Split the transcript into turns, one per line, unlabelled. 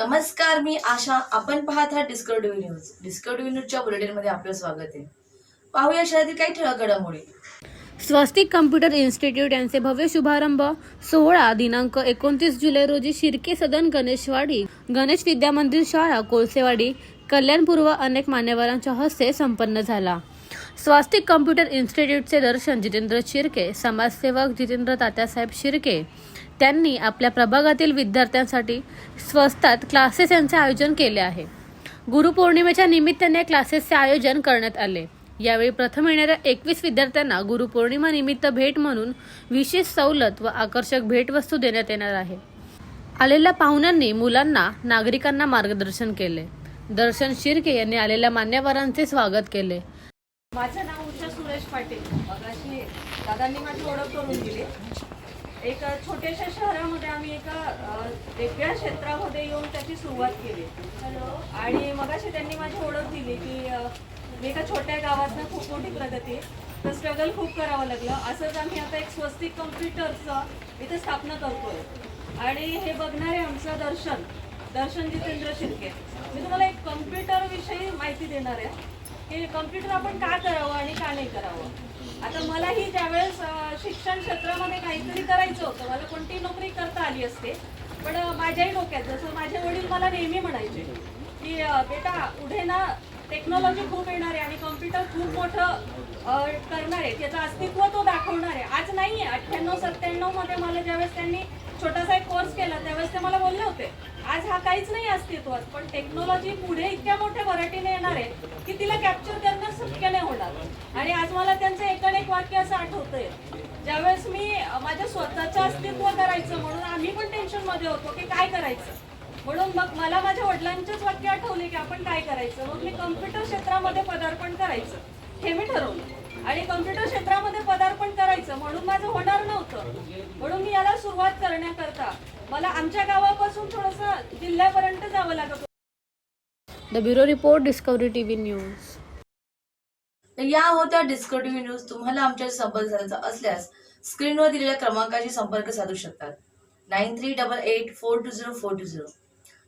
नमस्कार मी आशा. आपण पाहत आहात डिस्कवरी न्यूज डिस्कवरी न्यूजच्या बुलेटिनमध्ये आपलं स्वागत आहे. पाहूया शहरातील काही ठळक घडामोडी
स्वस्तिक कम्प्युटर इन्स्टिट्यूट यांचे भव्य शुभारंभ सोहळा दिनांक एकोणतीस जुलै रोजी शिर्के सदन गणेशवाडी गणेश विद्या मंदिर शाळा कोळसेवाडी कल्याणपूर्व अनेक मान्यवरांच्या हस्ते संपन्न झाला. स्वास्तिक कम्प्युटर इन्स्टिट्यूटचे दर्शन जितेंद्र शिर्के समाजसेवक जितेंद्र तात्यासाहेब शिर्के त्यांनी आपल्या प्रभागातील विद्यार्थ्यांसाठी स्वस्तात क्लासेस यांचे आयोजन केले आहे. गुरुपौर्णिमेच्या निमित्ताने क्लासेसचे आयोजन करण्यात आले. यावेळी प्रथम येणाऱ्या एकवीस विद्यार्थ्यांना गुरुपौर्णिमा निमित्त भेट म्हणून विशेष सवलत व आकर्षक भेटवस्तू देण्यात येणार आहे. आलेल्या पाहुण्यांनी मुलांना नागरिकांना मार्गदर्शन केले. दर्शन शिर्के यांनी आलेल्या मान्यवरांचे स्वागत केले.
माझं नाव उषा सुरेश पाटील. दादांनी माझी ओळख करून दिली. एक छोट्याशा शहरामध्ये आम्ही एका वेगळ्या क्षेत्रामध्ये येऊन त्याची सुरुवात केली. आणि मगाशी त्यांनी माझी ओळख दिली की मी एका छोट्या गावातनं खूप मोठी प्रगती तर स्ट्रगल खूप करावं लागलं. असंच आम्ही आता एक स्वस्तिक कम्प्युटरचं इथे स्थापना करतोय. आणि हे बघणारे आमचं दर्शन दर्शन जितेंद्र शिर्के. मी तुम्हाला एक कम्प्युटर विषयी माहिती देणार आहे. की कम्प्युटर आपण का करावं आणि का नाही करावं? आता मलाही ज्यावेळेस शिक्षण क्षेत्रामध्ये काहीतरी करायचं होतं. मला कोणती नोकरी करता आली असते. पण माझ्याही डोक्यात जसं माझे वडील मला नेहमी म्हणायचे की बेटा पुढे ना टेक्नॉलॉजी खूप येणार आहे आणि कम्प्युटर खूप मोठं करणार आहे. त्याचं अस्तित्व तो दाखवणार आहे. आज नाही आहे अठ्ठ्याण्णव सत्त्याण्णवमध्ये मला ज्यावेळेस त्यांनी छोटासा एक कोर्स केला त्यावेळेस ते मला बोलले होते. आज हा काहीच नाही अस्तित्वात पण टेक्नॉलॉजी पुढे इतक्या मोठ्या व्हरायटीने येणार आहे की तिला कॅप्चर करणं शक्य नाही होणार. आणि आज मला त्यांचं एकण एक वाक्य असं आठवतंय. ज्यावेळेस मी माझ्या स्वतःचं अस्तित्व करायचं म्हणून आम्ही पण टेन्शनमध्ये होतो की काय करायचं? म्हणून मग मला माझ्या वडिलांचेच वाक्य आठवले की आपण काय करायचं? मग मी कम्प्युटर क्षेत्रामध्ये पदार्पण करायचं. हे मी ठरवलं. आणि कम्प्युटर क्षेत्रामध्ये पदार्पण करायचं म्हणून माझं होणार नव्हतं. म्हणून मी याला सुरुवात करण्याकरता मला आमच्या गावापासून थोडंसं जिल्ह्यापर्यंत जावं लागत होतं.
The bureau report Discovery TV news
तर या होत्या डिस्कवरी न्यूज तुम्हाला आमच्या संपर्क साधायचा असल्यास स्क्रीनवर दिलेल्या क्रमांकाशी संपर्क साधू शकतात. Nine three double eight four two zero four two zero.